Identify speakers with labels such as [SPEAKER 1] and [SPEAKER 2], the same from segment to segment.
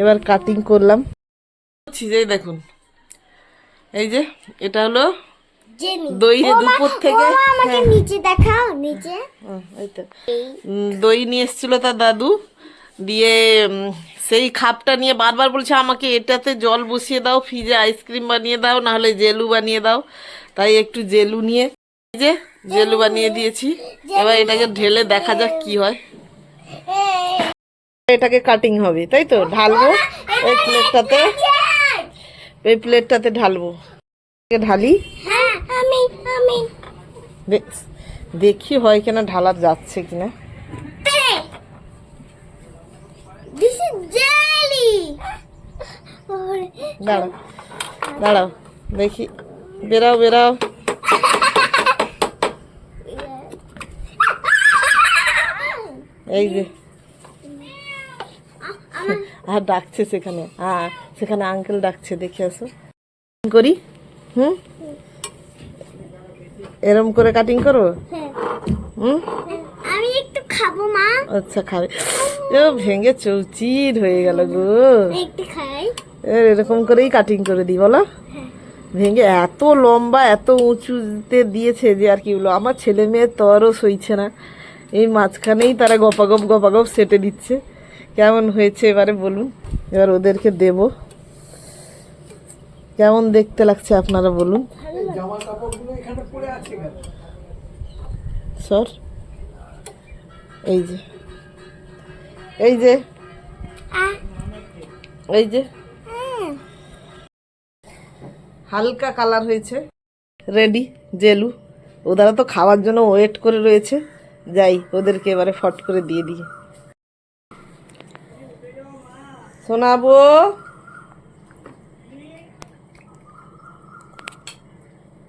[SPEAKER 1] এবার কাটিং করলাম। যে দেখুন এই যে এটা হলো দই যে দুপুর থেকে।
[SPEAKER 2] নিচে দেখাও নিচে।
[SPEAKER 1] দই নিয়ে এসেছিল তার দাদু দিয়ে সেই খাপটা নিয়ে বারবার বলছে আমাকে এটাতে জল বসিয়ে দাও ফ্রিজে আইসক্রিম বানিয়ে দাও না হলে জেলু বানিয়ে দাও। তাই একটু জেলু নিয়ে এই যে জেলু বানিয়ে দিয়েছি। এবার এটাকে ঢেলে দেখা যাক কি হয়। এটাকে কাটিং হবে তাই তো? ঢালবো এই প্লেটটাতে এই প্লেটটাতে ঢালবো। ঢালি। দেখি হয় কিনা ঢালা যাচ্ছে কিনা। দাঁড়াও দাঁড়াও দেখি। বেরাও বেরাও। এই যে। আর ডাকছে সেখানে। হ্যাঁ সেখানে আঙ্কেল ডাকছে দেখে আসো। করি? হুম? এরম করে কাটিং করো? হুম?
[SPEAKER 2] আমি একটু খাব মা।
[SPEAKER 1] আচ্ছা খাবে। ও ভেঙে চৌচির হয়ে গেল গো।
[SPEAKER 2] একটু খাই।
[SPEAKER 1] এর এরকম করেই কাটিং করে দিই বলো? ভেঙে এত লম্বা এত উঁচুতে দিয়েছে যে আর কি বলো আমার ছেলে মেয়ের তরও সইছে না। এই মাঝখানেই তারা গপাগপ গপাগপ সেটে দিচ্ছে। কেমন হয়েছে এবারে বলুন? এবার ওদেরকে দেব। কেমন দেখতে লাগছে আপনারা বলুন? সর এই যে। এই যে। এই যে। হালকা কালার হয়েছে। রেডি, জেলু। ওরা তো খাওয়ার জন্য ওয়েট করে রয়েছে। যাই, ওদেরকে এবারে ফট করে দিয়ে দিই। শোনাবো?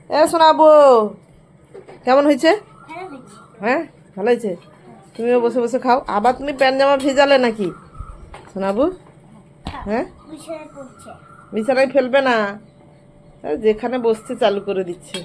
[SPEAKER 1] এ শোনাবো। কেমন হয়েছে? হ্যাঁ ভালো হয়েছে? তুমিও বসে বসে খাও। আবার তুমি প্যান্ট জামা ভেজালে নাকি? শোনাবো? হ্যাঁ?
[SPEAKER 2] বিছানায়
[SPEAKER 1] ফেলবে না। যেখানে বসতে চালু করে দিচ্ছে।